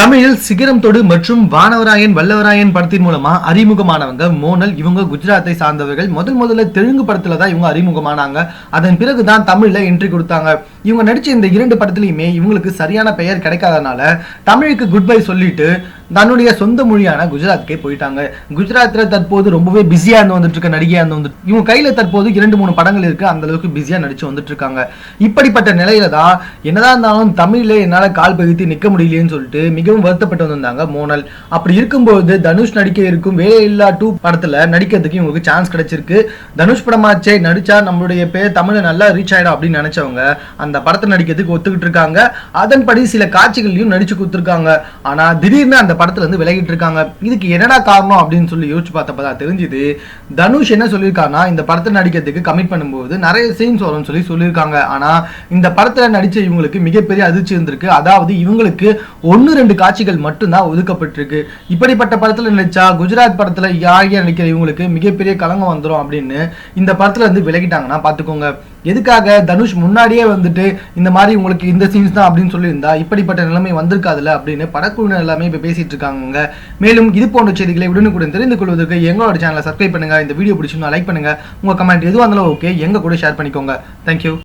தமிழில் சிகரம் தொடு மற்றும் வானவராயன் வல்லவராயன் படத்தின் மூலமா அறிமுகமானவங்க மோனல். இவங்க குஜராத்தை சார்ந்தவர்கள். முதல் முதல்ல தெலுங்கு படத்துல தான் இவங்க அறிமுகமானாங்க. அதன் பிறகு தான் தமிழ்ல என்ட்ரி கொடுத்தாங்க. இவங்க நடிச்ச இந்த இரண்டு படத்துலையுமே இவங்களுக்கு சரியான பெயர் கிடைக்காதனால தமிழுக்கு குட் பை சொல்லிட்டு தன்னுடைய சொந்த மொழியான குஜராத்துக்கே போயிட்டாங்க. குஜராத்தில் தற்போது ரொம்பவே பிஸியாக இருந்து வந்துட்டு இருக்க நடிகையாக இருந்து வந்துட்டு இவங்க கையில் தற்போது இரண்டு மூணு படங்கள் இருக்கு. அந்த அளவுக்கு பிஸியாக நடிச்சு வந்துட்டு இருக்காங்க. இப்படிப்பட்ட நிலையில தான் என்னதான் இருந்தாலும் தமிழில் என்னால் கால் பகுத்து நிற்க முடியலையேன்னு சொல்லிட்டு மிகவும் வருத்தப்பட்டு வந்திருந்தாங்க மோனல். அப்படி இருக்கும்போது தனுஷ் நடிக்க இருக்கும் வேலையில்லா டூ படத்தில் நடிக்கிறதுக்கு இவங்களுக்கு சான்ஸ் கிடைச்சிருக்கு. தனுஷ் படமாச்சே நடிச்சா நம்மளுடைய பேர் தமிழை நல்லா ரீச் ஆயிடும் அப்படின்னு நினைச்சவங்க அந்த படத்தை நடிக்கிறதுக்கு ஒத்துக்கிட்டு இருக்காங்க. அதன்படி சில காட்சிகள்லயும் நடிச்சு கொடுத்துருக்காங்க. ஆனால் திடீர்னு அந்த படத்துல இருந்து விலகிட்டு இருக்காங்க இதுக்கு என்னடா காரணம் அப்படின்னு சொல்லி யோசிச்சு பார்த்தப்பதான் தெரிஞ்சுது. தனுஷ் என்ன சொல்லியிருக்காருன்னா இந்த படத்தில் நடிக்கிறதுக்கு கமிட் பண்ணும்போது நிறைய சீன்ஸ் வரும்னு சொல்லி சொல்லியிருக்காங்க. ஆனா இந்த படத்துல நடிச்ச இவங்களுக்கு மிகப்பெரிய அதிர்ச்சி இருந்திருக்கு. அதாவது இவங்களுக்கு ஒன்னு ரெண்டு காட்சிகள் மட்டும்தான் ஒதுக்கப்பட்டிருக்கு. இப்படிப்பட்ட படத்தில் நடிச்சா குஜராத் படத்தில் யாரையா நடிக்கிற இவங்களுக்கு மிகப்பெரிய கலங்கம் வந்துடும் அப்படின்னு இந்த படத்துல இருந்து விலகிட்டாங்கன்னா பார்த்துக்கோங்க. எதுக்காக தனுஷ் முன்னாடியே வந்துட்டு இந்த மாதிரி உங்களுக்கு இந்த சீன்ஸ் தான் அப்படின்னு சொல்லியிருந்தா இப்படிப்பட்ட நிலைமை வந்திருக்காதுல்ல அப்படின்னு படக்குழுவினர் எல்லாமே இப்போ பேசிட்டு இருக்காங்க மேலும் இது போன்ற செய்திகளை உடனுக்குடன் தெரிந்து கொள்வதற்கு எங்களோட சேனலை சப்ஸ்கிரைப் பண்ணுங்க. இந்த வீடியோ பிடிச்சிருந்தா லைக் பண்ணுங்க. உங்க கமெண்ட் எதுவாக இருந்தாலும் ஓகே எங்க கூட ஷேர் பண்ணிக்கோங்க. தேங்க்யூ